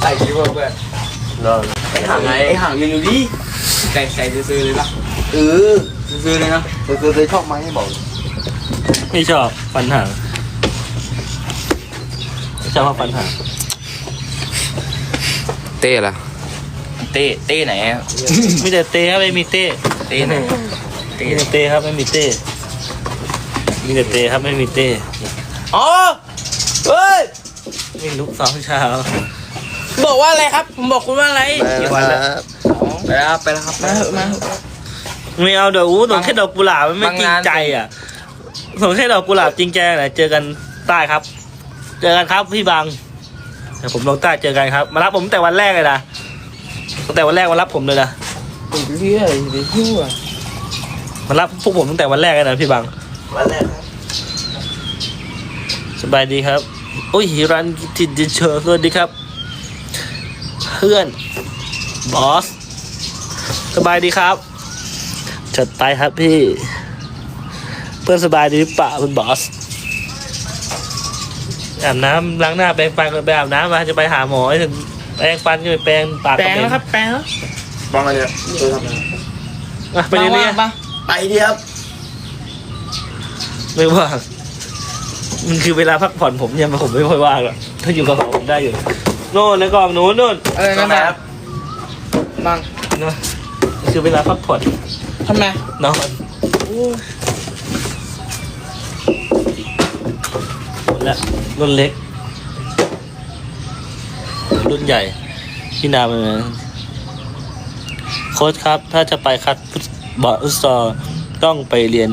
ใส่ดีกว่าเพื่อนรอไอ้ห่างไงไอ้ห่างยืนดูดิใส่ใส่ซื้อเลยปะเออซื้อเลยนะเธอเธอชอบไหมบอกไม่ชอบฟันหางชอบฟันหางเต้ล่ะเต้เต้ไหนอะมีแต่เต้ครับไม่มีเต้เต้ไหนเต้มีแต่เต้ครับไม่มีเต้มีแต่เต้ครับไม่มีเต้อ๋อเฮ้ยไม่ลุกสองเช้า บอกว่าอะไรครับ ผมบอกคุณว่าอะไรกี่วันแล้วไปแล้วครับไปแล้วครับ มาเถอะมาเถอะไม่เอาเดี๋ยวอู้ส่งแค่ดอกกุหลาบมันไม่บางจริงงาน ใจอะส่งแค่ดอกกุหลาบจริงใจไหนเจอกันใต้ครับ เจอกันครับพี่บางเดี๋ยวผมลงใต้เจอกันครับ มารับผมตั้งแต่วันแรกเลยนะตั้งแต่วันแรกมารับผมเลยนะไปเรื่อยไปทั่วมารับพวกผมตั้งแต่วันแรกเลยนะพี่บางวันแรกครับสบายดีครับโอ้ยฮิรันกิติดิเชอร์สวัสดีครับเพื่อนบอสสบายดีครับ จัดไปครับพี่ เพื่อนสบายดีหรือเปล่าคุณบอสอาบน้ำล้างหน้าแปรงฟันก่อนไปอาบน้ำมาจะไปหาหมอให้ถึงแปรงฟันก็ไปแปรงปากแปลก็งไปแล้วครับแปลงแล้วบางอะไรเนี่ยเธอทำไงอะไปเรื่อยว่างปะไปดิครับๆไม่ว่างมันคือเวลาพักผ่อนผมยังผมไม่ค่อยว่างหรอกถ้าอยู่กับผมได้อยู่ โน่นในกล่องนู้นนู่นเออนั่นแหละบางนะมันคือเวลาพักผ่อนทำไมนอนโอ้หมดแล้วรุ่นเล็ก รุ่นใหญ่ที่นาเป็นไงโค้ชครับ ถ้าจะไปคัดฟุตบอลฟุตซอลต้องไปเรียน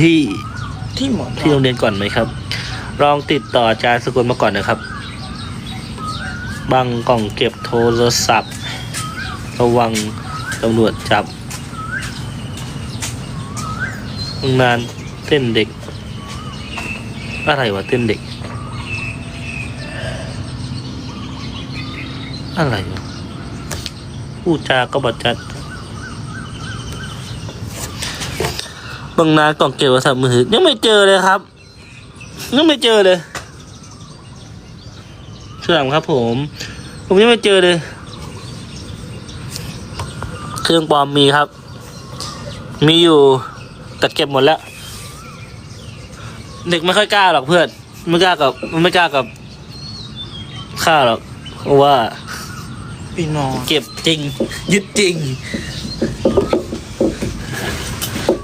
ที่ที่หมอนที่โรงเรียนก่อนไหมครับ ลองติดต่ออาจารย์สกุลมาก่อนนะครับ บางกล่องเก็บโทรศัพท์ ระวังตำรวจจับงานเต้นเด็ก อะไรวะเต้นเด็ก อะไรวะพูดจาก็บัดจัดบางนากล่องเก็บโทรศัพท์มือถือยังไม่เจอเลยครับ ยังไม่เจอเลย เชื่อมครับผม ผมยังไม่เจอเลย เครื่องปลอมมีครับ มีอยู่แต่เก็บหมดแล้ว เด็กไม่ค่อยกล้าหรอกเพื่อน ไม่กล้ากับมันไม่กล้ากับข้าหรอกเพราะว่าพี่นอนเก็บจริง ยึดจริง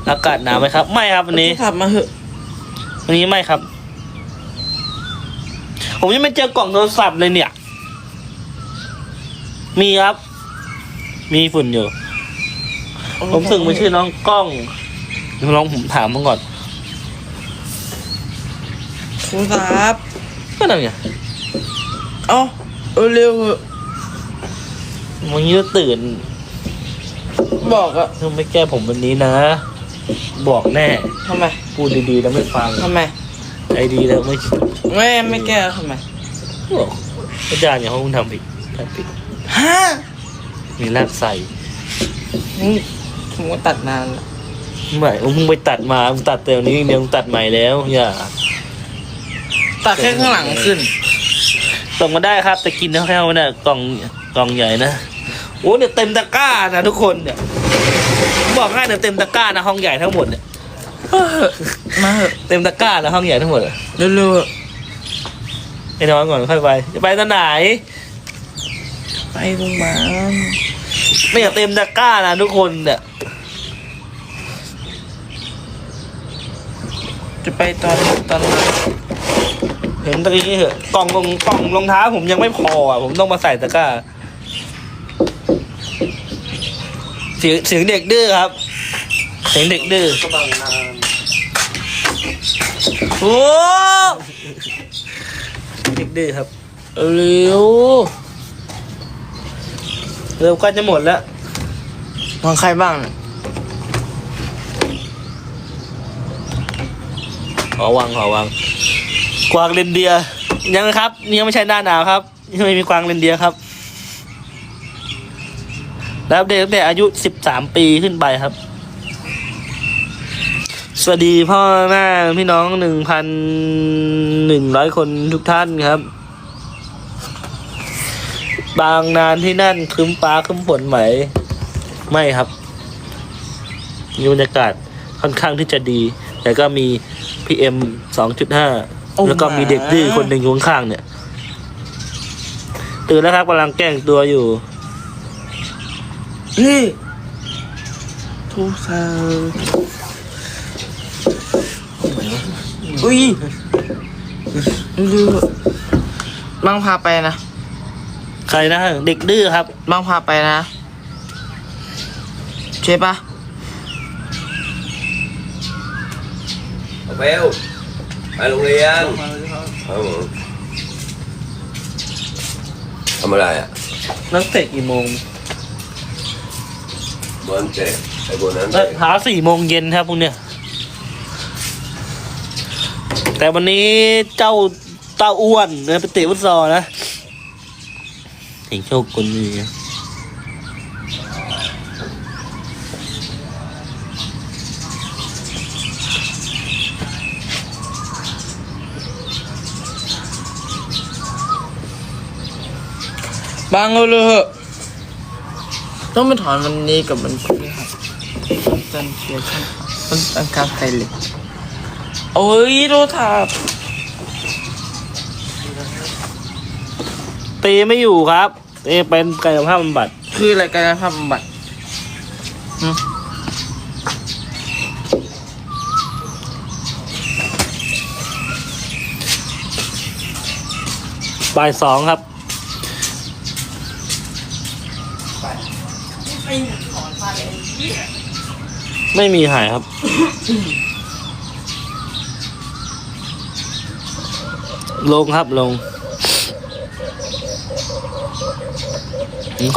อากาศหนาวไหมครับ ไม่ครับวันนี้ขับมาเหอะวันนี้ไม่ครับ ผมยังไม่เจอกล่องโทรศัพท์เลยเนี่ย มีครับ มีฝุ่นอยู่ ผมถึงมาชื่อน้องกล้องเดี๋ยวลองผมถามมันก่อนโทรศัพท์ก็นั่นไงเอ้าเอาเร็วเหอะวันนี้ก็ตื่น บอกอะถ้าไม่แก้ผมวันนี้นะ บอกแน่ทำไม พูดดีๆแล้วไม่ฟังทำไม ใจดีแล้วไม่ ไม่ไม่แก้ทำไมบอกอาจารย์อย่าให้คุณทำผิดทำผิดฮะมีลากใส่นี่ผมก็ตัดนานละไม่มึงไปตัดมามึงตัดแต่วันนี้เดียวมึงตัดใหม่แล้วอย่าตัดแค่ข้างหลังขึ้นส่งมาได้ครับ แต่กินแค่ๆเนี่ยกล่องกล่องใหญ่นะโอ้เนี่ยเต็มตะกร้านะทุกคนเนี่ยผมบอกง่ายเนี่ยเต็มตะกร้านะห้องใหญ่ทั้งหมดเนี่ยมาเหอะเต็มตะกร้านะห้องใหญ่ทั้งหมดอะเร็วๆเหอะ ไปนอนก่อนค่อยไปจะไปตอนไหน ไปโรงพยาบาลไม่อยากเต็มตะกร้านะทุกคนเนี่ยจะไปตอนตอนไหนเห็นตะกี้เหอะกล่องกล่องกล่องรองเท้าผมยังไม่พออะผมต้องมาใส่ตะกร้าเสียงเสียงเด็กดื้อครับ เสียงเด็กดื้อก็บางนานโอ้เด็กดื้อครับเร็วเร็วกล้จะหมดแล้วของใครบ้างเนี่ยขอวังขอวัง กวางเรนเดียร์ยังครับนี่ยังไม่ใช่หน้าหนาวครับยังไม่มีกวางเรนเดียร์ครับ แล้วเด็กตั้งแต่อายุสิบสามปีขึ้นไปครับ สวัสดีพ่อแม่พี่น้องหนึ่งพันหนึ่งร้อยคนทุกท่านครับ บางนานที่นั่นครึ้มฟ้าครึ้มฝนไหม ไม่ครับมีบรรยากาศค่อนข้างที่จะดี แต่ก็มีพีเอ็มสองจุดห้าแล้วก็มีเด็กดื้อคนหนึ่งอยู่ข้างๆเนี่ย ตื่นแล้วครับกำลังแกล้งตัวอยู่เฮ้ยทุกสาว อุ้ยดูบังพาไปนะใครนะเด็กดื้อครับบังพาไปนะใช่ปะเอาเบลไปโรงเรียนครับผมทำอะไรอะ นักเตะกี่โมงบอลเตะไอ้บอลนั้นเอ้เตะยหาสี่โมงเย็นครับพวกเนี้ย แต่วันนี้เจ้าเต้าอ้วนเนี่ยไปเตะฟุตซอลนะเห็นโชคคนนี้บังเอาเลยเหอะต้องไปถอนวันนี้กับวันพฤหัสวันจันทร์เชียร์ช่างวันอังคารไทยเลย โอ้ยโทษทับเตไม่อยู่ครับเตเป็นกายภาพบำบัดคืออะไรกายภาพบำบัดบ่ายสองครับ ไม่มีหายครับ ลงครับลง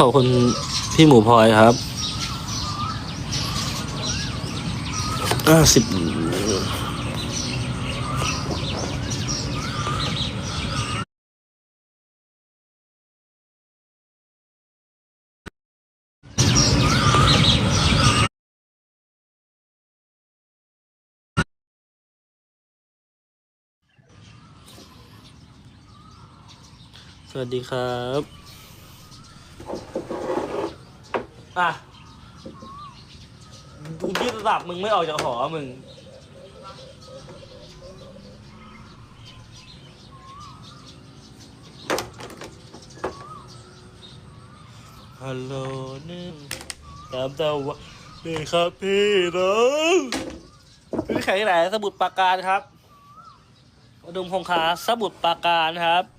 ขอบคุณพี่หมูพลอยครับอ่าสิบ วัสดีครับ อะ กูยึดระดับมึงไม่ออกจากหอมึง ฮัลโหลหนึ่งตามตาว่านี่ครับพี่น้องพี่แข่งไหนสมุดปราการครับอุดมคงคาสมุดปราการครับ